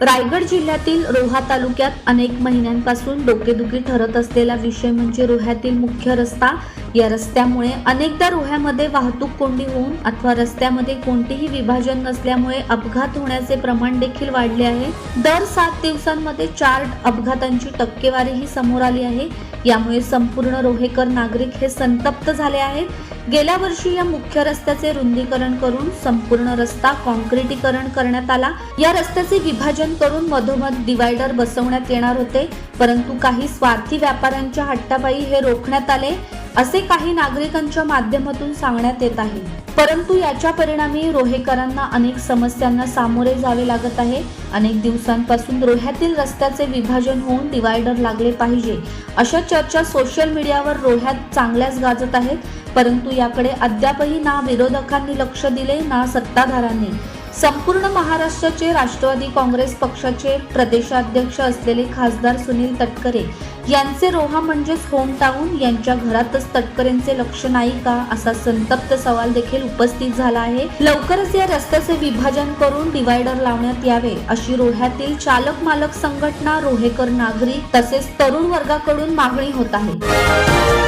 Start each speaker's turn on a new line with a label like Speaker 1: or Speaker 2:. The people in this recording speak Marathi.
Speaker 1: रायगड जिल्ह्यातील रोहा तालुक्यात अनेक महिन्यांपासून डोकेदुखी ठरत असलेला विषय म्हणजे रोह्यातील मुख्य रस्ता या रस्त्यामुळे अनेकदा रोह्यामध्ये वाहतूक कोंडी होऊन अथवा रस्त्यामध्ये कोणतेही विभाजन नसल्यामुळे अपघात होण्याचे प्रमाण देखील वाढले आहे. दर सात दिवसांमध्ये चार अपघातांची टक्केवारीही समोर आली आहे. यामुळे संपूर्ण रोहेकर नागरिक हे संतप्त झाले आहेत. गेल्या वर्षी या मुख्य रस्त्याचे रुंदीकरण करून संपूर्ण रस्ता कॉन्क्रिटीकरण करण्यात आला. या रस्त्याचे विभाजन करून मधोमध डिवायडर बसवण्यात येणार होते. परंतु काही स्वार्थी व्यापाऱ्यांच्या हट्टापायी हे रोखण्यात आले. असे काही नागरिकांच्या माध्यमातून सांगण्यात येत आहे. परंतु याच्या परिणामी रोहेकरांना अनेक समस्यांना सामोरे जावे लागत आहे. अनेक दिवसांपासून रोह्यातील रस्त्याचे विभाजन होऊन डिवायडर लागले पाहिजे. अशा चर्चा सोशल मीडियावर रोह्यात चांगल्याच गाजत आहेत. परंतु याकडे अद्यापही ना विरोधकांनी लक्ष दिले ना सत्ताधारांनी संपूर्ण महाराष्ट्राचे राष्ट्रवादी काँग्रेस पक्षाचे प्रदेशाध्यक्ष असलेले खासदार सुनील तटकरे यांचे रोहा म्हणजेच होमटाऊन यांच्या घरातच तटकरेंचे लक्ष नाही का असा संतप्त सवाल देखील उपस्थित झाला आहे. लवकरच या रस्त्याचे विभाजन करून डिवायडर लावण्यात यावे अशी रोह्यातील चालक मालक संघटना रोहेकर नागरिक तसेच तरुण वर्गाकडून मागणी होत आहे.